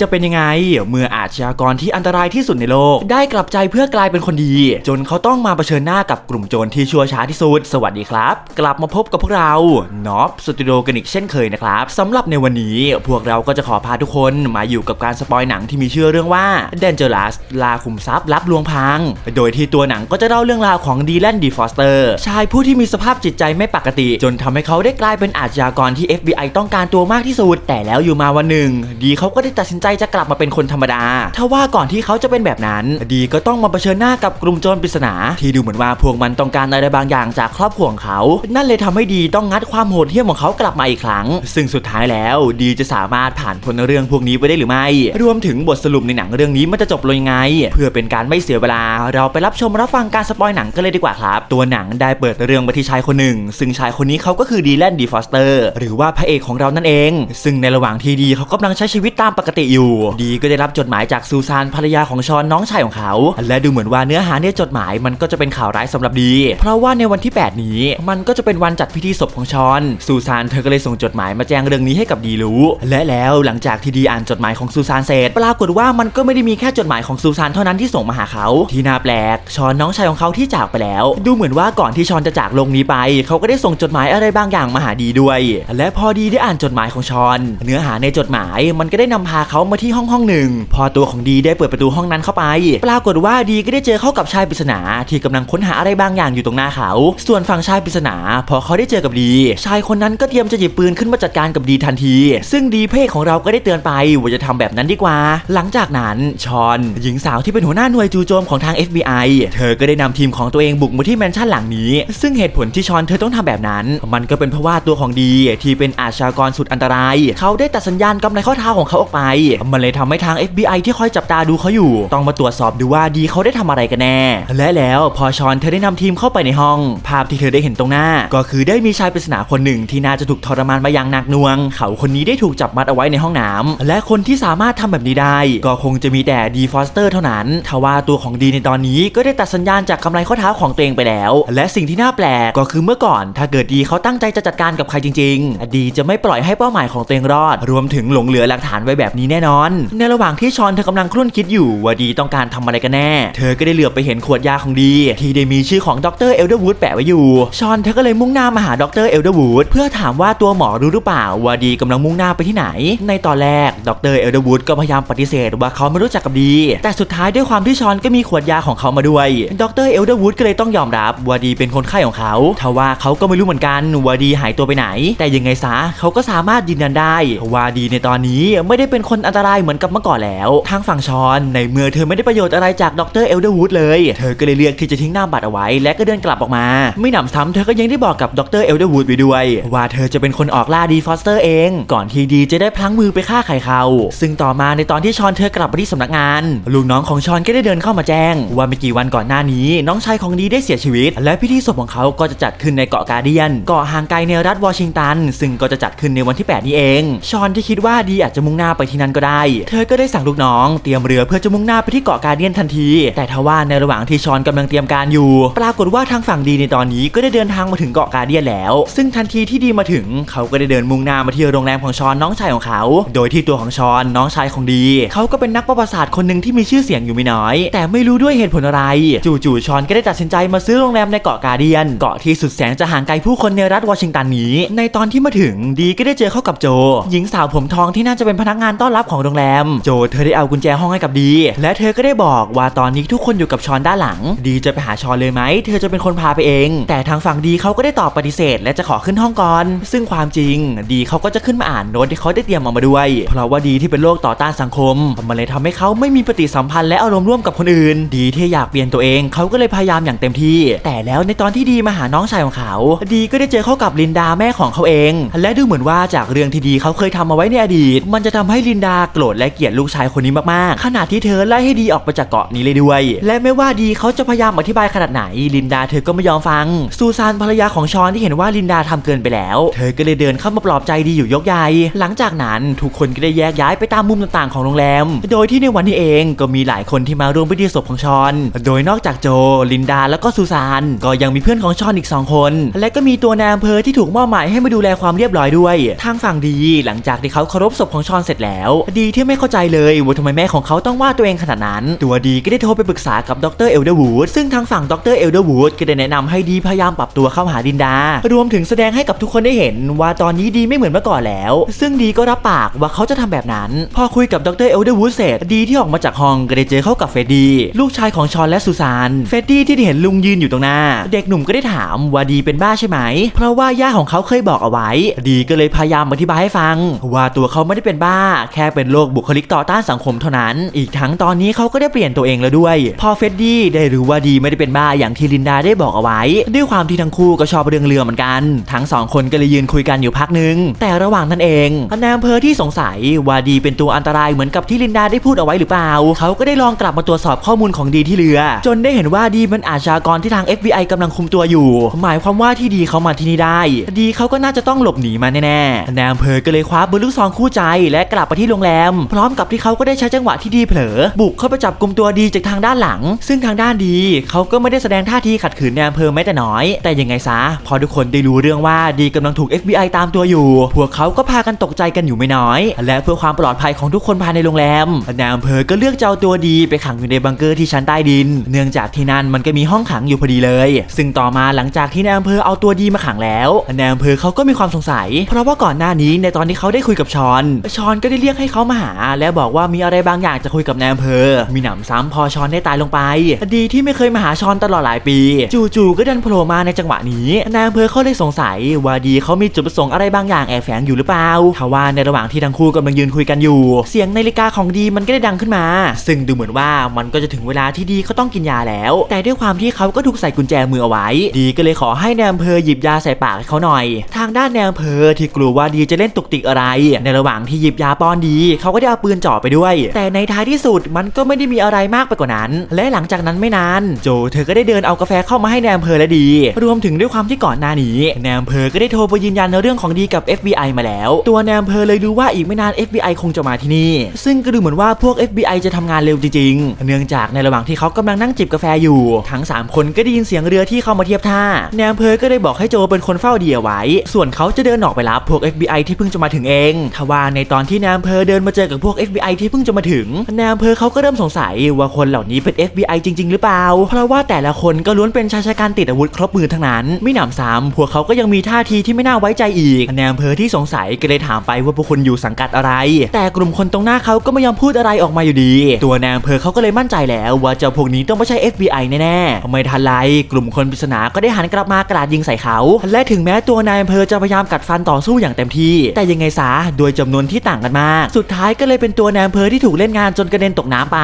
จะเป็นยังไง เมื่ออาชญากรที่อันตรายที่สุดในโลก ได้กลับใจเพื่อกลายเป็นคนดี จนเขาต้องมาเผชิญหน้ากับกลุ่มโจรที่ชั่วช้าที่สุด สวัสดีครับ กลับมาพบกับพวกเรานอฟสตูดิโอกันอีกเช่นเคยนะครับสำหรับในวันนี้พวกเราก็จะขอพาทุกคนมาอยู่กับการสปอยหนังที่มีชื่อเรื่องว่า Dangerous ลาขุมทรัพย์ลับลวงพรางโดยที่ตัวหนังก็จะเล่าเรื่องราวของดีแลนดีฟอสเตอร์ชายผู้ที่มีสภาพจิตใจไม่ปกติ จนทำให้เขาได้กลายเป็นอาชญากรที่ FBI ต้องการตัวมากที่สุด แต่แล้วอยู่มาวันหนึ่ง ดีเขาก็ได้ตัดสินใจจะกลับมาเป็นคนธรรมดาถ้าว่าก่อนที่เขาจะเป็นแบบนั้น ดีก็ต้องมาเผชิญหน้ากับกลุ่มโจรปริศนาที่ดูเหมือนว่าพวกมันต้องการอะไรบางอย่างจากครอบครัวของเขา นั่นเลยทำให้ดีต้องงัดความโหดเหี้ยมของเขากลับมาอีกครั้ง ซึ่งสุดท้ายแล้วดีจะสามารถผ่านพ้นเรื่องพวกนี้ไปได้หรือไม่ รวมถึงบทสรุปในหนังเรื่องนี้มันจะจบลงยังไง เพื่อเป็นการไม่เสียเวลา เราไปรับชมรับฟังการสปอยหนังกันเลยดีกว่าครับ ตัวหนังได้เปิดเรื่องมาที่ชายคนหนึ่ง ซึ่งชายคนนี้เขาก็คือดีแลนดีฟอสเตอร์หรือว่าพระเอกของเรานั่นเอง ซึ่งในระหว่างที่ดีเขากำลังใช้ชีวิตตามปกติอยู่ดีก็ได้รับจดหมายจากซูซานภรรยาของชอนน้องชายของเขา และดูเหมือนว่าเนื้อหาในจดหมายมันก็จะเป็นข่าวร้ายสำหรับดี เพราะว่าในวันที่ 8 นี้ มันก็จะเป็นวันจัดพิธีศพของชอน ซูซานเธอก็เลยส่งจดหมายมาแจ้งเรื่องนี้ให้กับดีรู้ และแล้วหลังจากที่ดีอ่านจดหมายของซูซานเสร็จปรากฏว่ามันก็ไม่ได้มีแค่จดหมายของซูซานเท่านั้นที่ส่งมาหาเขา ที่น่าแปลกชอนน้องชายของเขาที่จากไปแล้ว ดูเหมือนว่าก่อนที่ชอนจะจากโลกนี้ไป เขาก็ได้ส่งจดหมายอะไรบางอย่างมาหาดีด้วย และพอดีได้อ่านจดหมายของชอน เนื้อหาในจดหมายมันก็ได้นำพาเขามาที่ห้องห้องหนึ่ง พอตัวของดีได้เปิดประตูห้องนั้นเข้าไป ปรากฏว่าดีก็ได้เจอเข้ากับชายปริศนาที่กำลังค้นหาอะไรบางอย่างอยู่ตรงหน้าเขา ส่วนฝั่งชายปริศนา พอเขาได้เจอกับดี ชายคนนั้นก็เตรียมจะหยิบปืนขึ้นมาจัดการกับดีทันที ซึ่งดีเพศของเราก็ได้เตือนไปว่าจะทำแบบนั้นดีกว่า หลังจากนั้นชอน หญิงสาวที่เป็นหัวหน้าหน่วยจูโจมของทาง FBI เธอก็ได้นำทีมของตัวเองบุกมาที่แมนชั่นหลังนี้ ซึ่งเหตุผลที่ชอนเธอต้องทำแบบนั้น มันก็เป็นเพราะว่าตัวของดีที่เป็นอาชญากรสุดอันตราย เขาได้ตัดสัญญาณกำไรข้อเท้าของเขาออกไปมันเลยทำให้ทาง FBI ที่คอยจับตาดูเขาอยู่ ต้องมาตรวจสอบดูว่าดีเขาได้ทำอะไรกันแน่ และแล้วพอชอนเธอได้นำทีมเข้าไปในห้อง ภาพที่เธอได้เห็นตรงหน้า ก็คือได้มีชายปริศนาคนหนึ่งที่น่าจะถูกทรมานมาอย่างหนักหน่วง เขาคนนี้ได้ถูกจับมัดเอาไว้ในห้องน้ำและคนที่สามารถทำแบบนี้ได้ ก็คงจะมีแต่ดีฟอสเตอร์เท่านั้นทว่าตัวของดีในตอนนี้ก็ได้ตัดสัญญาณจากกำไรข้อเท้าของตัวเองไปแล้ว และสิ่งที่น่าแปลกก็คือเมื่อก่อน ถ้าเกิดดีเขาตั้งใจจะจัดการกับใครจริง ๆ ดีจะไม่ปล่อยให้เป้าหมายของตัวเองรอด รวมถึงหลงเหลือหลักฐานไว้แบบนี้แน่นอนในระหว่างที่ชอนเธอกำลังครุ่นคิดอยู่ว่าดีต้องการทำอะไรกันแน่ เธอก็ได้เหลือบไปเห็นขวดยาของดี ที่ได้มีชื่อของดรเอลเดอร์วูดแปะไว้อยู่ ชอนเธอก็เลยมุ่งหน้ามาหาดรเอลเดอร์วูดเพื่อถามว่าตัวหมอรู้หรือเปล่าว่าดีกำลังมุ่งหน้าไปที่ไหน ในตอนแรกดรเอลเดอร์วูดก็พยายามปฏิเสธว่าเขาไม่รู้จักกับดี แต่สุดท้ายด้วยความที่ชอนก็มีขวดยาของเขามาด้วย ดรเอลเดอร์วูดก็เลยต้องยอมรับว่าดีเป็นคนไข้ของเขาทว่าเขาก็ไม่รู้เหมือนกันว่าดีหายตัวไปไหน แต่ยังไงซะเขาก็สามารถยืนยันได้ว่าดีในตอนนี้ไม่ได้เป็นคนอันตรายเหมือนกับเมื่อก่อนแล้ว ทางฝั่งชอนในเมื่อเธอไม่ได้ประโยชน์อะไรจากดรเอลเดอร์วูดเลย เธอก็เลยเลือกที่จะทิ้งหน้าบัตรเอาไว้ และก็เดินกลับออกมา ไม่หนำซ้ำเธอก็ยังได้บอกกับดรเอลเดอร์วูดไปด้วย ว่าเธอจะเป็นคนออกล่าดีฟอสเตอร์เอง ก่อนที่ดีจะได้พลั้งมือไปฆ่าไข่เขาซึ่งต่อมาในตอนที่ชอนเธอกลับมาที่สำนักงานลูกน้องของชอนก็ได้เดินเข้ามาแจ้ง ว่าไม่กี่วันก่อนหน้านี้ น้องชายของดีได้เสียชีวิต และพิธีศพของเขาก็จะจัดขึ้นในเกาะการเดียนเกาะห่างไกลในรัฐวอชิงตัน ซึ่งก็จะจัดขึ้นในวันที่ 8 นี้เอง ชอนที่คิดว่าดีอาจจะมุ่งหน้าไปที่นั่นกได้ เธอก็ได้สั่งลูกน้องเตรียมเรือเพื่อจะมุ่งหน้าไปที่เกาะการเดียนทันที แต่ทว่าในระหว่างที่ชอนกำลังเตรียมการอยู่ ปรากฏว่าทางฝั่งดีในตอนนี้ก็ได้เดินทางมาถึงเกาะการเดียนแล้ว ซึ่งทันทีที่ดีมาถึง เขาก็ได้เดินมุ่งหน้ามาที่โรงแรมของชอนน้องชายของเขา โดยที่ตัวของชอนน้องชายของดี เขาก็เป็นนักประวัติศาสตร์คนหนึ่งที่มีชื่อเสียงอยู่ไม่น้อย แต่ไม่รู้ด้วยเหตุผลอะไร จู่ๆชอนก็ได้ตัดสินใจมาซื้อโรงแรมในเกาะการเดียน เกาะที่สุดแสนจะห่างไกลผู้คนในรัฐวอชิงตันนี้ ในตอนที่มาถึงดีก็ได้เจอเข้ากับโจ หญิงสาวผมทองที่น่าจะเป็นพนักงานต้อนรับของโรงแรม โจเธอได้เอากุญแจห้องให้กับดี และเธอก็ได้บอกว่าตอนนี้ทุกคนอยู่กับชอนด้านหลัง ดีจะไปหาชอนเลยไหม เธอจะเป็นคนพาไปเอง แต่ทางฝั่งดีเขาก็ได้ตอบปฏิเสธ และจะขอขึ้นห้องก่อน ซึ่งความจริง ดีเขาก็จะขึ้นมาอ่านโน้ตที่เขาได้เตรียมออกมาด้วย เพราะว่าดีที่เป็นโรคต่อต้านสังคม มันเลยทำให้เขาไม่มีปฏิสัมพันธ์และอารมณ์ร่วมกับคนอื่น ดีที่อยากเปลี่ยนตัวเองเขาก็เลยพยายามอย่างเต็มที่ แต่แล้วในตอนที่ดีมาหาน้องชายของเขา ดีก็ได้เจอเข้ากับลินดาแม่ของเขาเอง และดูเหมือนว่าจากเรื่องที่ดีเขาเคยทำมาไว้ในอดีต มันจะทำให้ลินดาโกรธและเกลียดลูกชายคนนี้มากๆ ขณะที่เธอไล่ให้ดีออกไปจากเกาะนี้เลยด้วย และไม่ว่าดีเขาจะพยายามอธิบายขนาดไหน ลินดาเธอก็ไม่ยอมฟัง ซูซานภรรยาของชอนที่เห็นว่าลินดาทำเกินไปแล้ว เธอก็เลยเดินเข้ามาปลอบใจดีอยู่ยกใหญ่หลังจากนั้นทุกคนก็ได้แยกย้ายไปตามมุมต่างๆของโรงแรม โดยที่ในวันนี้เองก็มีหลายคนที่มาร่วมพิธีศพของชอน โดยนอกจากโจ ลินดาแล้วก็ซูซาน ก็ยังมีเพื่อนของชอนอีก 2 คน และก็มีตัวนายอำเภอที่ถูกมอบหมายให้มาดูแลความเรียบร้อยด้วย ทางฝั่งดีหลังจากที่เขาเคารพศพของชอนเสร็จแล้วดีที่ไม่เข้าใจเลยว่าทำไมแม่ของเขาต้องว่าตัวเองขนาดนั้น ตัวดีก็ได้โทรไปปรึกษากับดรเอลเดอร์วูดซึ่งทางฝั่งดรเอลเดอร์วูดก็ได้แนะนำให้ดีพยายามปรับตัวเข้าหาดินดา รวมถึงแสดงให้กับทุกคนได้เห็นว่าตอนนี้ดีไม่เหมือนเมื่อก่อนแล้ว ซึ่งดีก็รับปากว่าเขาจะทำแบบนั้น พอคุยกับดรเอลเดอร์วูดเสร็จดีที่ออกมาจากห้องก็ได้เจอเข้ากับเฟดดี้ลูกชายของชอนและซูซานเฟดดี้ที่ได้เห็นลุงยืนอยู่ตรงหน้า เด็กหนุ่มก็ได้ถามว่าดีเป็นบ้าใช่ไหม เพราะว่าย่าของเขาเคยบอกเอาไว้ ดีก็เลยพยายามอธิบายให้ฟัง ว่าตัวเขาไม่ได้เป็นบ้าแค่เป็นโรคบุคลิกต่อต้านสังคมเท่านั้น อีกทั้งตอนนี้เขาก็ได้เปลี่ยนตัวเองแล้วด้วย พอเฟดดี้ได้รู้ว่าดีไม่ได้เป็นบ้าอย่างที่ลินดาได้บอกเอาไว้ ด้วยความที่ทั้งคู่ก็ชอบเรื่องเรือเหมือนกัน ทั้งสองคนก็เลยยืนคุยกันอยู่พักหนึงแต่ระหว่างนั้นเองนายอำเภอที่สงสัยว่าดีเป็นตัวอันตรายเหมือนกับที่ลินดาได้พูดเอาไว้หรือเปล่า เขาก็ได้ลองกลับมาตรวจสอบข้อมูลของดีที่เรือ จนได้เห็นว่าดีเป็นอาชญากรที่ทาง FBI กำลังคุมตัวอยู่ หมายความว่าที่ดีเขามาที่นี่ได้ ดีเขาก็น่าจะต้องหลบหนีมาแน่ๆนายอำเภอก็เลยคว้าปืนลูกซองคู่ใจและกลับไปที่โรงแรมพร้อมกับที่เขาก็ได้ใช้จังหวะที่ดีเผลอ บุกเข้าไปจับกลุ่มตัวดีจากทางด้านหลัง ซึ่งทางด้านดีเขาก็ไม่ได้แสดงท่าทีขัดขืนนายอำเภอแม้แต่น้อย แต่ยังไงซะ พอทุกคนได้รู้เรื่องว่าดีกำลังถูก FBI ตามตัวอยู่ พวกเขาก็พากันตกใจกันอยู่ไม่น้อย และเพื่อความปลอดภัยของทุกคนภายในโรงแรมนายอำเภอก็เลือกจะเอาตัวดีไปขังอยู่ในบังเกอร์ที่ชั้นใต้ดิน เนื่องจากที่นั่นมันก็มีห้องขังอยู่พอดีเลย ซึ่งต่อมาหลังจากที่นายอำเภอเอาตัวดีมาขังแล้วนายอำเภอเขาก็มีความสงสัย เพราะว่าก่อนหน้านี้ในตอนที่เขาได้คุยกับชอน ชอนก็ได้เรียกให้เขาเขามาหาและบอกว่ามีอะไรบางอย่างจะคุยกับนายอำเภอ มีหนำซ้ำพอชอนได้ตายลงไป ดีที่ไม่เคยมาหาชอนตลอดหลายปี จู่ๆก็ดันโผล่มาในจังหวะนี้นายอำเภอเขาเลยสงสัยว่าดีเขามีจุดประสงค์อะไรบางอย่างแอบแฝงอยู่หรือเปล่าทว่าในระหว่างที่ทั้งคู่กำลังยืนคุยกันอยู่ เสียงนาฬิกาของดีมันก็ได้ดังขึ้นมา ซึ่งดูเหมือนว่ามันก็จะถึงเวลาที่ดีเขาต้องกินยาแล้ว แต่ด้วยความที่เขาก็ถูกใส่กุญแจมือเอาไว้ ดีก็เลยขอให้นายอำเภอหยิบยาใส่ปากให้เขาหน่อย ทางด้านนายอำเภอที่กลัวว่าดีจะเล่นตุกติกอะไร ในระหว่างที่หยิบยาป้อนดีเขาก็ได้เอาปืนจ่อไปด้วย แต่ในท้ายที่สุดมันก็ไม่ได้มีอะไรมากไปกว่านั้น และหลังจากนั้นไม่นาน โจเธอก็ได้เดินเอากาแฟเข้ามาให้นายอำเภอและดี รวมถึงด้วยความที่ก่อนหน้านี้แนายอำเภอก็ได้โทรไปยืนยันในเรื่องของดีกับ FBI มาแล้ว ตัวแนายอำเภอเลยรู้ว่าอีกไม่นาน FBI คงจะมาที่นี่ ซึ่งก็ดูเหมือนว่าพวก FBI จะทำงานเร็วจริงๆ เนื่องจากในระหว่างที่เขากำลังนั่งจิบกาแฟอยู่ ทั้ง 3 คนก็ได้ยินเสียงเรือที่เข้ามาเทียบท่าแนายอำเภอก็ได้บอกให้โจเป็นคนเฝ้าดีเอาไว้ ส่วนเขาจะเดินออกไปรับพวก FBI ที่เพิ่งจะมาถึงเอง ทว่าในตอนที่นายอเภอเดินมาเจอกับพวก FBI ที่เพิ่งจะมาถึงนายอำเภอเขาก็เริ่มสงสัยว่าคนเหล่านี้เป็น FBI จริง ๆ หรือเปล่า เพราะว่าแต่ละคนก็ล้วนเป็นชายชะกันติดอาวุธครบมือทั้งนั้น ไม่หนำซ้ำพวกเขาก็ยังมีท่าทีที่ไม่น่าไว้ใจอีกนายอำเภอที่สงสัยก็เลยถามไปว่าพวกคุณอยู่สังกัดอะไร แต่กลุ่มคนตรงหน้าเขาก็ไม่ยอมพูดอะไรออกมาอยู่ดี ตัวนายอำเภอเขาก็เลยมั่นใจแล้วว่าเจ้าพวกนี้ต้องไม่ใช่ FBI แน่ๆไม่ทันไรกลุ่มคนปริศนาก็ได้หันกลับมากระดาษยิงใส่เขาและถึงแม้ตัวนายอำเภอจะพยายามกัดฟันต่อสู้อย่างเต็มที่ แต่ยังไงซะโดยจำนวนที่ต่างกันมากสุดท้ายก็เลยเป็นตัวนายอำเภอที่ถูกเล่นงานจนกระเด็นตกน้ำไป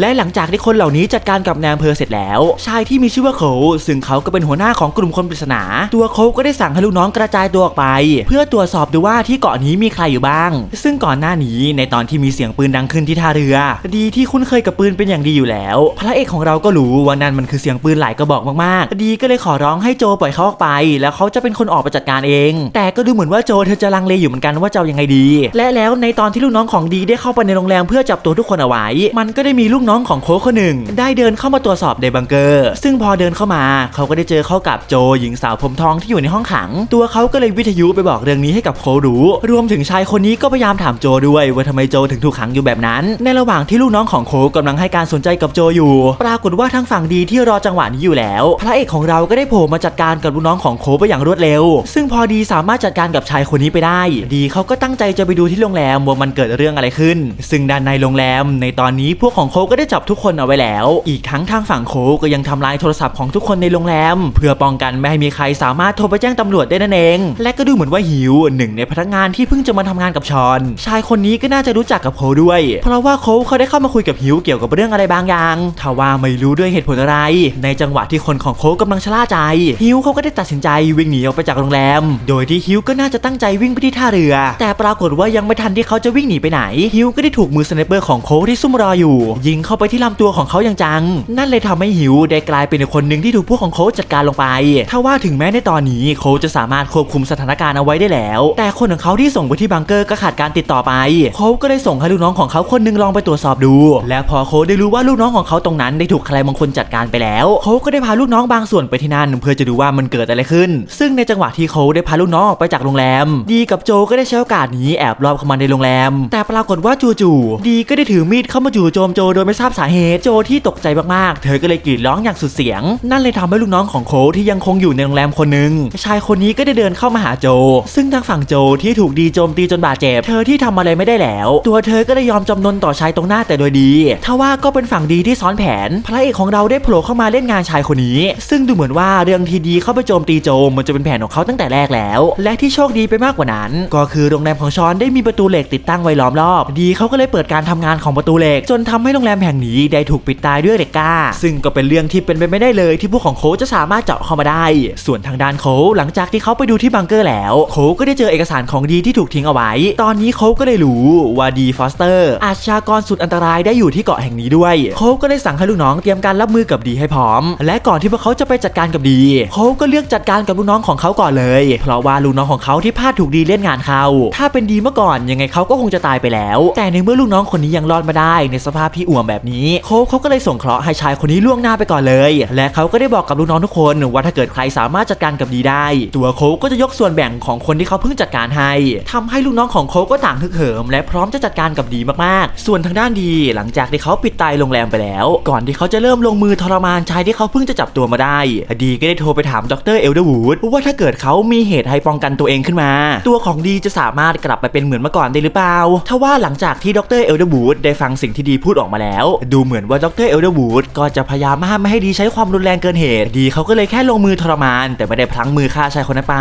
และหลังจากที่คนเหล่านี้จัดการกับนายอำเภอเสร็จแล้ว ชายที่มีชื่อว่าโคซึ่งเขาก็เป็นหัวหน้าของกลุ่มคนปริศนา ตัวโคก็ได้สั่งให้ลูกน้องกระจายตัวออกไป เพื่อตรวจสอบดูว่าที่เกาะนี้มีใครอยู่บ้าง ซึ่งก่อนหน้านี้ในตอนที่มีเสียงปืนดังขึ้นที่ท่าเรือ ดีที่คุ้นเคยกับปืนเป็นอย่างดีอยู่แล้ว พระเอกของเราก็รู้ว่านั่นมันคือเสียงปืนหลายกระบอกมากๆ ดีก็เลยขอร้องให้โจปล่อยเขาออกไป แล้วเขาจะเป็นคนออกไปจัดการเอง แต่ก็ดูเหมือนว่าโจเธอจะลังเลอยู่เหมือนกันว่าจะยังไงดี และแล้วในตอนที่ลูกน้องของดีได้เข้าไปในโรงแรมเพื่อจับตัวทุกคนเอาไว้ มันก็ได้มีลูกน้องของโค้คนหนึ่ง ได้เดินเข้ามาตรวจสอบในบังเกอร์ ซึ่งพอเดินเข้ามาเขาก็ได้เจอเข้ากับโจหญิงสาวผมทองที่อยู่ในห้องขัง ตัวเขาก็เลยวิทยุไปบอกเรื่องนี้ให้กับโครู้ รวมถึงชายคนนี้ก็พยายามถามโจด้วยว่าทำไมโจถึงถูกขังอยู่แบบนั้น ในระหว่างที่ลูกน้องของโค้ชกำลังให้การสนใจกับโจอยู่ ปรากฏว่าทั้งฝั่งดีที่รอจังหวะนี้อยู่แล้ว พระเอกของเราก็ได้โผล่มาจัดการกับลูกน้องของโคไปอย่างรวดเร็ว ซึ่งพอดีสามารถจัดการกับชายคนนี้ไปได้ ดีเขาก็ตั้งใจจะไปดูที่โรงแรมว่ามันเกิดเรื่องอะไรขึ้น ซึ่งด้านในโรงแรม ในตอนนี้พวกของโคก็ได้จับทุกคนเอาไว้แล้ว อีกทั้งทางฝั่งโคก็ยังทำลายโทรศัพท์ของทุกคนในโรงแรม เพื่อป้องกันไม่ให้มีใครสามารถโทรไปแจ้งตำรวจได้นั่นเอง และก็ดูเหมือนว่าหิวหนึ่งในพนักงานที่เพิ่งจะมาทำงานกับชอน ชายคนนี้ก็น่าจะรู้จักกับโคด้วย เพราะว่าโคเขาได้เข้ามาคุยกับหิวเกี่ยวกับเรื่องอะไรบางอย่างทว่าไม่รู้ด้วยเหตุผลอะไร ในจังหวะที่คนของโค้ชกำลังชะล่าใจ ฮิวเขาก็ได้ตัดสินใจวิ่งหนีออกไปจากโรงแรม โดยที่ฮิวก็น่าจะตั้งใจวิ่งไปที่ท่าเรือ แต่ปรากฏว่ายังไม่ทันที่เขาจะวิ่งหนีไปไหน ฮิวก็ได้ถูกมือสไนเปอร์ของโค้ที่ซุ่มรออยู่ ยิงเข้าไปที่ลำตัวของเขาอย่างจัง นั่นเลยทำให้ฮิวได้กลายเป็นคนหนึ่งที่ถูกพวกของโค้ชจัดการลงไป ถ้าว่าถึงแม้ในตอนนี้โค้ชจะสามารถควบคุมสถานการณ์เอาไว้ได้แล้ว แต่คนของเขาที่ส่งไปที่บังเกอร์ก็ขาดการติดต่อไป โค้ชก็ได้ส่งให้ลูกน้องของเขาคนหนึงลองไปตรวจสอบดู และพอโค้ชได้รู้ว่าลูกน้องของเขาตรงนั้นได้ถูกใครบางคนจัดการไปแล้ว โค้ชก็ได้พาลูกน้องบางส่วนไปที่นั่น เพื่อจะดูว่ามันเกิดอะไรขึ้น ซึ่งในจังหวะที่โค้ชได้พาลูกน้องออกไปจากโรงแรม ดีกับโจก็ได้ใช้โอกาสนี้แอบลอบเข้ามาในโรงแรมแต่ปรากฏว่าจู่ๆดีก็ได้ถือมีดเข้ามาจู่โจมโจโดยไม่ทราบสาเหตุโจที่ตกใจมากๆ เธอก็เลยกรีดร้องอย่างสุดเสียง นั่นเลยทำให้ลูกน้องของโคที่ยังคงอยู่ในโรงแรมคนหนึ่งชายคนนี้ก็ได้เดินเข้ามาหาโจ ซึ่งทางฝั่งโจที่ถูกดีโจมตีจนบาดเจ็บ เธอที่ทำอะไรไม่ได้แล้ว ตัวเธอก็เลยยอมจำนนต่อชายตรงหน้าแต่โดยดีทว่าก็เป็นฝั่งดีที่ซ้อนแผน พระเอกของเราได้โผล่เข้ามาเล่นงานชายคนนี้ ซึ่งดูเหมือนว่าเรื่องทีดีเข้าไปโจมตีโจมันจะเป็นแผนของเขาตั้งแต่แรกแล้ว และที่โชคดีไปมากกว่านั้น ก็คือโรงแรมของชอนได้มีประตูเหล็กติดตั้งไว้ล้อมรอบ ดีเขาก็เลยเปิดการทำงานของประตูเหล็ก จนทำให้โรงแรมแห่งนี้ได้ถูกปิดตายด้วยเหล็กกล้า ซึ่งก็เป็นเรื่องที่เป็นไปไม่ได้เลยที่พวกของโคจะสามารถเจาะเข้ามาได้ ส่วนทางด้านโคหลังจากที่เขาไปดูที่บังเกอร์แล้ว โคก็ได้เจอเอกสารของดีที่ถูกทิ้งเอาไว้ ตอนนี้โคก็ได้รู้ว่าดีฟอสเตอร์ อาชญากรสุดอันตรายได้อยู่ที่เกาะแห่งนี้ด้วย โคก็ได้สั่งให้ลูกน้องเตรียมการรับมือกับดีให้พร้อม และก่อนที่พวกเขาจะไปจัดการกับดีโคก็เลือกจัดการกับลูกน้องของเขาก่อนเลย เพราะว่าลูกน้องของเขาที่พลาดถูกดีเล่นงานเขาถ้าเป็นดีเมื่อก่อนยังไงเขาก็คงจะตายไปแล้ว แต่ในเมื่อลูกน้องคนนี้ยังรอดมาได้ในสภาพที่อ่วมแบบนี้โคกเขาก็เลยส่งเคราะห์ให้ชายคนนี้ล่วงหน้าไปก่อนเลย และเขาก็ได้บอกกับลูกน้องทุกคนว่าถ้าเกิดใครสามารถจัดการกับดีได้ ตัวโคกก็จะยกส่วนแบ่งของคนที่เขาเพิ่งจัดการให้ทำให้ลูกน้องของโคกก็ต่างฮึกเหิม และพร้อมจะจัดการกับดีมากๆ ส่วนทางด้านดีหลังจากที่เขาปิดตายโรงแรมไปแล้ว ก่อนที่เขาจะเริ่มลงมือทรมานชายที่เขาเพิ่งจะจับตัวมาได้ ดีก็ได้โทรไปถามดรเอลเดอร์วูดว่าถ้าเกิดเขามีเหตุให้ป้องกันตัวเองขึ้นมา ตัวของดีจะสามารถกลับไปเป็นเหมือนเมื่อก่อนได้หรือเปล่าถ้าว่าหลังจากที่ดรเอลเดอร์วูดได้ฟังสิ่งที่ดีพูดออกมาแล้ว ดูเหมือนว่าดรเอลเดอร์วูดก็จะพยายามห้ามไม่ให้ดีใช้ความรุนแรงเกินเหตุ ดีเขาก็เลยแค่ลงมือทรมาน แต่ไม่ได้พลั้งมือฆ่าชายคนนั้นไป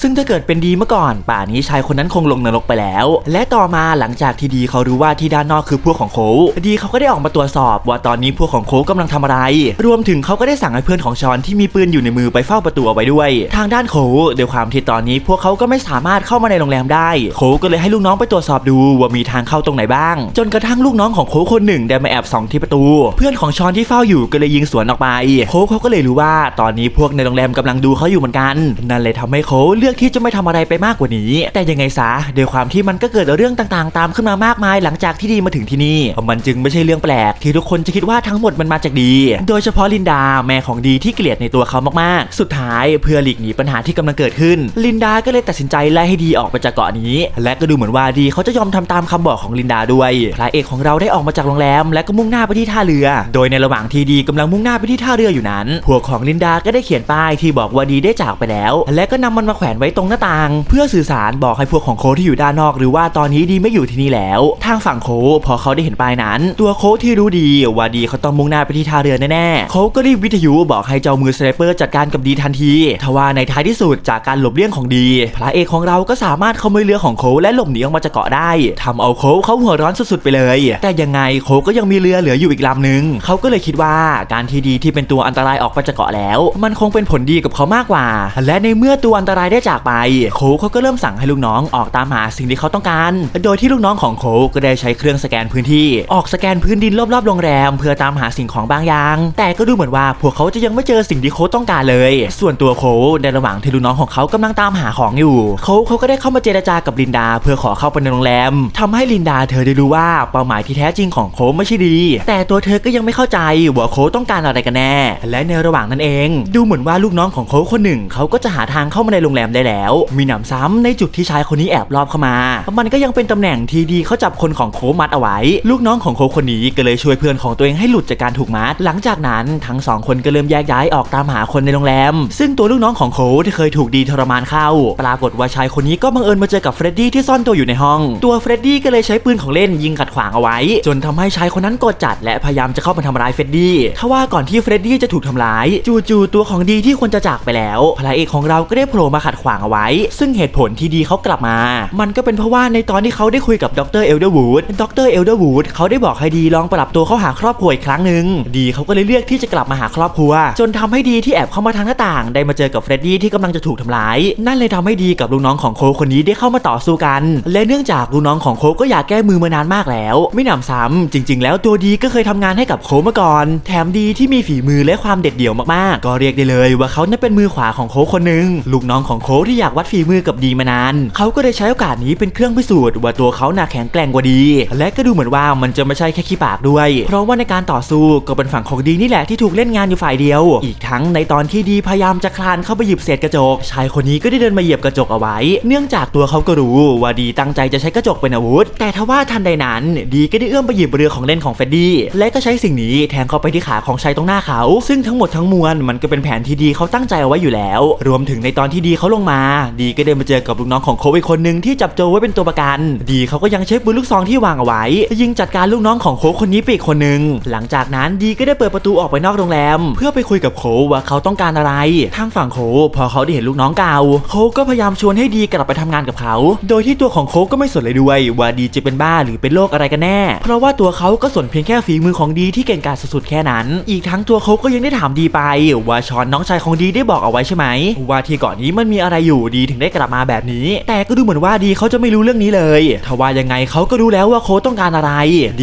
ซึ่งถ้าเกิดเป็นดีเมื่อก่อน ป่านี้ชายคนนั้นคงลงนรกไปแล้ว และต่อมาหลังจากที่ดีเขารู้ว่าที่ด้านนอกคือพวกของโคดีเขาก็ได้ออกมาตรวจสอบว่าตอนนี้พวกของโคกำลังทำอะไร รวมถึงเขาก็ได้สั่งให้เพื่อนของชอนที่มีปืนอยู่ในมือไปเฝ้าประตูเอาไว้ด้วย ทางด้านโคด้วยความที่ตอนนี้พวกเขาก็ไม่สามารถเข้ามาในโรงแรมได้ โคก็เลยให้ลูกน้องไปตรวจสอบดูว่ามีทางเข้าตรงไหนบ้าง จนกระทั่งลูกน้องของโคคนหนึ่งได้มาแอบส่องที่ประตู เพื่อนของชอนที่เฝ้าอยู่ก็เลยยิงสวนออกไปโคเขาก็เลยรู้ว่าตอนนี้พวกในโรงแรมกำลังดูเขาอยู่เหมือนกัน นั่นเลยทำให้โคเลือกที่จะไม่ทำอะไรไปมากกว่านี้ แต่ยังไงซะด้วยความที่มันก็เกิดเรื่องต่างๆ ตามขึ้นมามากมายหลังจากที่ดีมาถึงที่นี่ มันจึงไม่ใช่เรื่องแปลก ที่ทุกคนจะคิดว่าทั้งหมดมันมาจากดี โดยเฉพาะลินดาแม่ของดีที่เกลียดในตัวเขามากๆ สุดท้ายเพื่อหลีกหนีปัญหาที่กำลังเกิดขึ้น ลินดาก็เลยตัดสินใจไล่ให้ดีออกไปจากเกาะนี้ และก็ดูเหมือนว่าดีเขาจะยอมทำตามคำบอกของลินดาด้วยพระเอกของเราได้ออกมาจากโรงแรม และก็มุ่งหน้าไปที่ท่าเรือ โดยในระหว่างที่ดีกำลังมุ่งหน้าไปที่ท่าเรืออยู่นั้น พวกของลินดาก็ได้เขียนป้ายที่บอกว่าดีได้จากไปแล้ว และก็นำมันมาแขวนไว้ตรงหน้าต่าง เพื่อสื่อสารบอกให้พวกของโคที่อยู่ด้านนอก หรือว่าตอนนี้ดีไม่อยู่ที่นี่แล้ว ทางฝั่งโคพอเขาได้เห็นป้ายนั้น ตัวโคที่รู้ดีว่าดีเขาต้องมุ่งหน้าไปที่ท่าเรือแน่ๆโคก็รีบวิทยุบอกให้เจ้ามือสไนเปอร์จัดการกับดีทันทีทว่าในท้ายที่สุดจากการหลบเลี่ยงของดี พระเอกของเราก็สามารถขโมยเรือของโคและหลบหนีออกมาจากเกาะได้ทำเอาโคเขาหัวร้อนสุดๆไปเลย แต่ยังไงโคก็ยังมีเรือเหลืออยู่อีกลำหนึ่งเขาก็เลยคิดว่าการที่ดีที่เป็นตัวอันตรายออกไปจากเกาะแล้ว มันคงเป็นผลดีกับเขามากกว่า และในเมื่อตัวอันตรายได้จากไป โคเขาก็เริ่มสั่งให้ลูกน้องออกตามหาสิ่งที่เขาต้องการ โดยที่ลูกน้องของโคก็ได้ใช้เครื่องสแกนพื้นที่ ออกสแกนพื้นดินรอบๆโรงแรม เพื่อตามหาสิ่งของบางอย่าง แต่ก็ดูเหมือนว่าพวกเขาจะยังไม่เจอสิ่งที่โคต้องการเลย ส่วนตัวโคในระหว่างที่ลูกน้องของเขากำลังตามหาของอยู่ โคเขาก็ได้เข้ามาเจรจากับลินดา เพื่อขอเข้าไปในโรงแรมทำให้ลินดาเธอได้รู้ว่าเป้าหมายที่แท้จริงของโคไม่ใช่ดี แต่ตัวเธอก็ยังไม่เข้าใจว่าโคต้องการอะไรกันแน่ และในระหว่างนั้นเอง ดูเหมือนว่าลูกน้องของโคคนหนึ่งเขาก็จะหาทางเข้ามาในโรงแรมได้แล้ว มีหนำซ้ำในจุดที่ชายคนนี้แอบลอบเข้ามา มันก็ยังเป็นตำแหน่งที่ดีเขาจับคนของโคมัดเอาไว้ ลูกน้องของโคคนนี้ก็เลยช่วยเพื่อนของตัวเองให้หลุดจากการถูกมัด หลังจากนั้นทั้งสองคนก็เริ่มแยกย้ายออกตามหาคนในโรงแรม ซึ่งตัวลูกน้องของโคที่เคยถูกดีทรมานเข้า ปรากฏว่าชายคนนี้ก็บังเอิญมาเจอกับเฟรดดี้ที่ซ่อนตัวอยู่ในห้อง ตัวเฟรรดดี้ก็เลยใช้ปืนของเล่นยิงขัดขวางเอาไว้ จนทำให้ชายคนนั้นโกรธจัด และพยายามจะเข้ามาทำร้ายเฟรดดี้ทว่าก่อนที่เฟรดดี้จะถูกทำร้าย จู่ๆตัวของดีที่ควรจะจากไปแล้วพระเอกของเราก็ได้โผล่มาขัดขวางเอาไว้ ซึ่งเหตุผลที่ดีเขากลับมา มันก็เป็นเพราะว่าในตอนที่เขาได้คุยกับดรเอลเดอร์วูดดรเอลเดอร์วูดเขาได้บอกให้ดีลองปรับตัวเข้าหาครอบครัวอีกครั้งหนึ่งดีเขาก็เลยเลือกที่จะกลับมาหาครอบครัว จนทำให้ดีที่แอบเข้ามาทางหน้าต่าง ได้มาเจอกับเฟรดดี้ที่กำลังจะถูกทำร้าย นั่นเลยทำให้ดีกับลูกน้องของโคคนนี้ได้เข้ามาต่อสู้กัน และเนื่องจากลูกน้องของโคก็อยากแก้มือมานานมากแล้ว ไม่หนำซ้ำจริง ๆ แล้วตัวดีก็เคยทำงานให้กับโคมาก่อน แถมดีที่มีฝีมือและความเด็ดเดี่ยวมากๆ ก็เรียกได้เลยว่าเขานั้นเป็นมือขวาของโคคนหนึ่งลูกน้องของโคที่อยากวัดฝีมือกับดีมานาน เขาก็ได้ใช้โอกาสนี้เป็นเครื่องพิสูจน์ว่าตัวเขาหนักแข็งแกร่งกว่าดี และก็ดูเหมือนว่ามันจะไม่ใช่แค่ขี้ปากด้วย เพราะว่าในการต่อสู้ก็เป็นฝั่งของดีนี่แหละที่ถูกเล่นงานอยู่ฝ่ายเดียว อีกทั้งในตอนที่ดีพยายามจะคลานเข้าไปหยิบเศษกระจก ชายคนนี้ก็ได้เดินมาเหยียบกระจกเอาไว้ เนื่องจากตัวเขาก็รู้ว่าดีตั้งใจจะใช้กระจกเป็นเป็นอาวุธ แต่ทว่าทันใดนั้น ดีก็ได้เอื้อมไปหยิบเรือของเล่นของเฟดดี้และก็ใช้สิ่งนี้แทงเข้าไปที่ขาของชายตรงหน้าเขา ซึ่งทั้งหมดทั้งมวลมันก็เป็นแผนที่ดีเขาตั้งใจเอาไว้อยู่แล้ว รวมถึงในตอนที่ดีเขาลงมา ดีก็ได้มาเจอกับลูกน้องของโคฟอีกคนหนึ่งที่จับโจไว้เป็นตัวประกัน ดีเขาก็ยังใช้ปืนลูกซองที่วางเอาไว้ ยิงจัดการลูกน้องของโคคนนี้ไปอีกคนหนึ่งหลังจากนั้นดีก็ได้เปิดประตูออกไปนอกโรงแรม เพื่อไปคุยกับโคว่าเขาต้องการอะไร ทางฝั่งโคพอเขาได้เห็นลูกน้องเก่าโคก็พยายามชวนให้ดีกลับไปทำงานกับเขา โดยที่ตัวของโคก็ไม่สนเลยด้วยว่าดีจะเป็นบ้าหรือเป็นโรคอะไรกันแน่ เพราะว่าตัวเขาก็สนเพียงแค่ฝีมือของดีที่เก่งกาจสุดๆแค่นั้น อีกทั้งตัวเขาก็ยังได้ถามดีไป ว่าชอนน้องชายของดีได้บอกเอาไว้ใช่ไหมว่าที่เก่อนนี้มันมีอะไรอยู่ดีถึงได้กลับมาแบบนี้ แต่ก็ดูเหมือนว่าดีเขาจะไม่รู้เรื่องนี้เลยทว่ายังไงเขาก็รู้แล้วว่าโค้ต้องการอะไร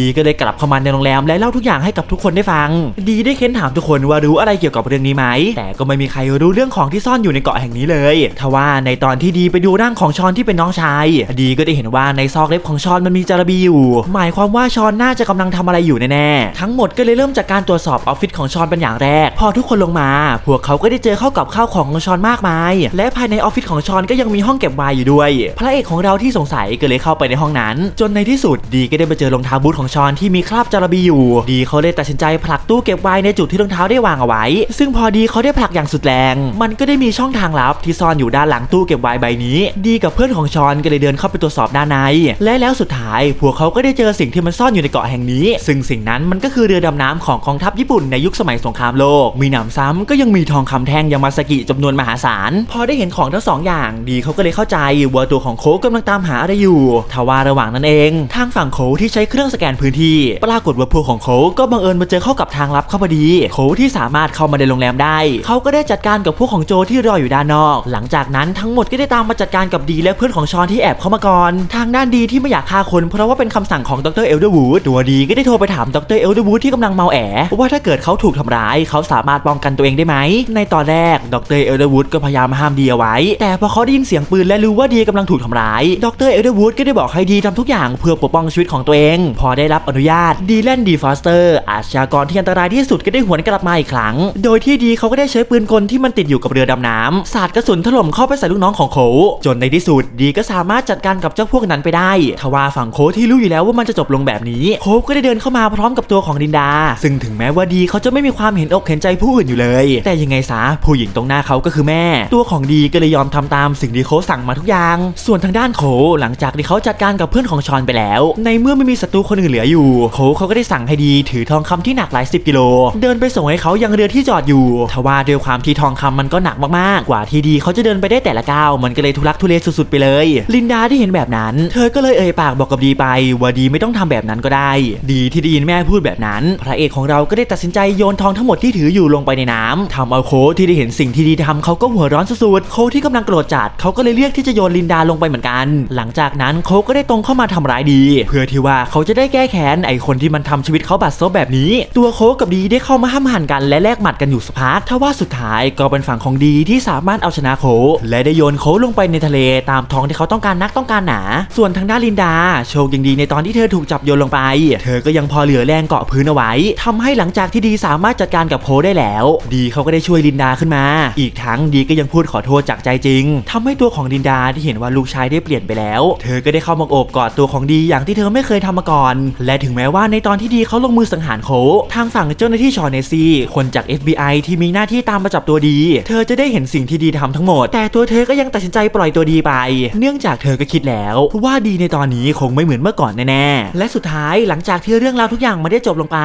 ดีก็เลยกลับเข้ามาในโรงแรมและเล่าทุกอย่างให้กับทุกคนได้ฟัง ดีได้เค้นถามทุกคนว่ารู้อะไรเกี่ยวกับเรื่องนี้ไหม แต่ก็ไม่มีใครรู้เรื่องของที่ซ่อนอยู่ในเกาะแห่งนี้เลยทว่าในตอนที่ดีไปดูร่างของชอนที่เป็นน้องชาย ดีก็ได้เห็นว่าในซอกเล็บของชอนมันมีจารบีอยู่ หมายความว่าชอนน่าจะกำลังทำอะไรอยู่แน่ๆทั้งหมดก็เลยเริ่มจากการตรวจสอบออฟฟิศของชอนเป็นอย่างแรก พอทุกคนลงมา พวกเขาก็ได้เจอเข้ากับข้าวของของชอนมากมาย และภายในออฟฟิศของชอนก็ยังมีห้องเก็บไวน์อยู่ด้วย พระเอกของเราที่สงสัยก็เลยเข้าไปในห้องนั้น จนในที่สุดดีก็ได้ไปเจอรองเท้าบูทของชอนที่มีคราบจารบีอยู่ ดีเขาเลยตัดสินใจผลักตู้เก็บไวน์ในจุดที่รองเท้าได้วางเอาไว้ ซึ่งพอดีเขาได้ผลักอย่างสุดแรง มันก็ได้มีช่องทางลับที่ซ่อนอยู่ด้านหลังตู้เก็บไวน์ใบนี้ ดีกับเพื่อนของชอนก็เลยเดินเข้าไปตรวจสอบด้านในและแล้วสุดท้ายพวกเขาก็ได้เจอสิ่งที่มันซ่อนอยู่ในเกาะแห่งนี้ ซึ่งสิ่งนั้นมันก็คือเรือดำน้ำของกองทัพญี่ปุ่นในยุคสมัยสงครามโลก มีหนำซ้ำก็ยังมีทองคำแท่งยามาสกิจำนวนมหาศาล พอได้เห็นของทั้งสองอย่างดีเขาก็เลยเข้าใจว่าตัวของโคกกำลังตามหาอะไรอยู่ทว่าระหว่างนั้นเอง ทางฝั่งโคที่ใช้เครื่องสแกนพื้นที่ ปรากฏว่าพวกของโคก็บังเอิญมาเจอเข้ากับทางลับเข้าพอดี โคที่สามารถเข้ามาในโรงแรมได้ เขาก็ได้จัดการกับพวกของโจที่รออยู่ด้านนอก หลังจากนั้นทั้งหมดก็ได้ตามมาจัดการกับดีและเพื่อนของชอนที่แอบเข้ามาก่อน ทางด้านดีที่ไม่อยากฆ่าคน เพราะว่าเป็นคำสั่งของดรเอลเดอร์วูดตัวดีก็ได้โทรไปถามดรเอลเดอร์วูดที่กำลังเมาแอว่าถ้าเกิดเขาถูกทำร้ายเขาสามารถป้องกันตัวเองได้ไหม ในตอนแรกดรเอลเดอร์วูดก็พยายามห้ามดีเอาไว้ แต่พอเขาได้ยินเสียงปืนและรู้ว่าดีกำลังถูกทำร้ายดรเอลเดอร์วูดก็ได้บอกให้ดีทำทุกอย่างเพื่อปกป้องชีวิตของตัวเอง พอได้รับอนุญาตดีแลนดีฟอสเตอร์อาชญากรที่อันตรายที่สุดก็ได้หวนกลับมาอีกครั้ง โดยที่ดีเขาก็ได้ใช้ปืนกลที่มันติดอยู่กับเรือดำน้ำสาดกระสุนถล่มเข้าไปใส่ลูกน้องของโคจนในที่สุดดีก็สามารถจัดการกับเจ้าพวกนั้นไปได้ทว่าฝั่งโคที่รู้อยู่แล้วว่ามันจะจบลงแบบนี้ โคก็ได้เดินเข้ามาพร้อมกับตัวของดินดา ซึ่งถึงแม้ว่าดีเขาจะไม่มีความเห็นอกเห็นใจผู้อื่นอยู่เลย แต่ยังไงซะผู้หญิงตรงหน้าเขาก็คือแม่ ตัวของดีก็เลยยอมทำตามสิ่งที่โคสั่งมาทุกอย่าง ส่วนทางด้านโคหลังจากที่เขาจัดการกับเพื่อนของชอนไปแล้ว ในเมื่อไม่มีศัตรูคนอื่นเหลืออยู่ โคเขาก็ได้สั่งให้ดีถือทองคำที่หนักหลายสิบกิโล เดินไปส่งให้เขายังเรือที่จอดอยู่ ทว่าด้วยความที่ทองคำมันก็หนักมากๆ กว่าที่ดีเขาจะเดินไปได้แต่ละก้าวมันก็เลยทุลักทุเลสุดๆไปเลย ลินดาที่เห็นแบบนั้น เธอก็เลยเอ่ยปากบอกกับดีไป ว่าดีไม่ต้องทำแบบนั้นก็ได้ ดีที่ได้ยินแม่พูดแบบนั้น พระเอกของเราก็ได้ตัดสินใจโยนทองทั้งหมดที่ถืออยู่ลงไปในน้ำทำเอาโคที่ได้เห็นสิ่งที่ดีทำเขาก็หัวร้อนสุดๆโคที่กำลังโกรธจัดเขาก็เลยเรียกที่จะโยนลินดาลงไปเหมือนกัน หลังจากนั้นโคก็ได้ตรงเข้ามาทำร้ายดี เพื่อที่ว่าเขาจะได้แก้แค้นไอคนที่มันทำชีวิตเขาบาดซบแบบนี้ ตัวโคกับดีได้เข้ามาห้ามหันกันและแลกหมัดกันอยู่สักพักทว่าสุดท้ายก็เป็นฝั่งของดีที่สามารถเอาชนะโคและได้โยนโคลงไปในทะเลตามท้องที่เขาต้องการนักต้องการหนา ส่วนทางด้านลินดา โชคยังดีในตอนที่เธอถูกจับโยนลงไป เธอก็ยังพอเหลือแรงเกาะพื้นเอาไว้ทำให้หลังจากที่ดีสามารถจัดการกับโคได้แล้ว ดีเขาก็ได้ช่วยลินดาขึ้นมา อีกทั้งดีก็ยังพูดขอโทษจากใจจริงทำให้ตัวของลินดาที่เห็นว่าลูกชายได้เปลี่ยนไปแล้ว เธอก็ได้เข้ามาโอบกอดตัวของดีอย่างที่เธอไม่เคยทำมาก่อน และถึงแม้ว่าในตอนที่ดีเขาลงมือสังหารโคทางฝั่งเจ้าหน้าที่ชอเนซี่คนจาก FBI ที่มีหน้าที่ตามมาจับตัวดี เธอจะได้เห็นสิ่งที่ดีทำทั้งหมด แต่ตัวเธอก็ยังตัดสินใจปล่อยตัวดีไป เนื่องจากเธอก็คิดแล้วว่าดีในตอนนี้คงไม่เหมือนเมื่อก่อนแน่ๆและสุดท้ายหลังจากที่เรื่องราวทุกอย่างมาได้จบลงไป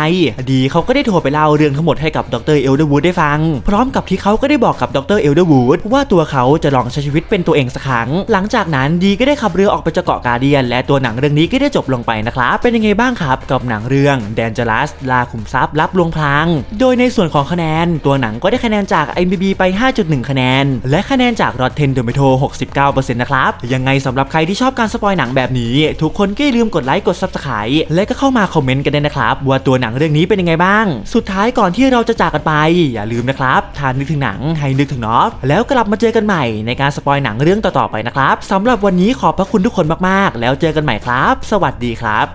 ดีเขาก็ได้โทรไปเล่าเรื่องทั้งหมดให้กับดรเอลเดอร์วูดได้ฟัง พร้อมกับที่เขาก็ได้บอกกับดรเอลเดอร์วูดว่าตัวเขาจะลองใช้ชีวิตเป็นตัวเองสักครั้ง หลังจากนั้นดีก็ได้ขับเรือออกไปจากเกาะกาเดียน และตัวหนังเรื่องนี้ก็ได้จบลงไปนะครับ เป็นยังไงบ้างครับกับหนังเรื่อง Dangerous ลาขุมทรัพย์รับลวงพราง โดยในส่วนของคะแนน ตัวหนังก็ได้คะแนนจาก IMDb ไป 5.1 คะแนน และคะแนนจาก Rotten Tomato 69%นะครับยังไงสำหรับใครที่ชอบการสปอยหนังแบบนี้ ทุกคนก็อย่าลืมกดไลค์กด Subscribe และก็เข้ามาคอมเมนต์กันด้วยนะครับ ว่าตัวหนังเรื่องนี้เป็นยังไงบ้าง สุดท้ายก่อนที่เราจะจากกันไป อย่าลืมนะครับทานึกถึงหนังให้นึกถึงนอฟแล้วกลับมาเจอกันใหม่ในการสปอยหนังเรื่องต่อๆไปนะครับสำหรับวันนี้ขอบพระคุณทุกคนมากๆ แล้วเจอกันใหม่ครับ สวัสดีครับ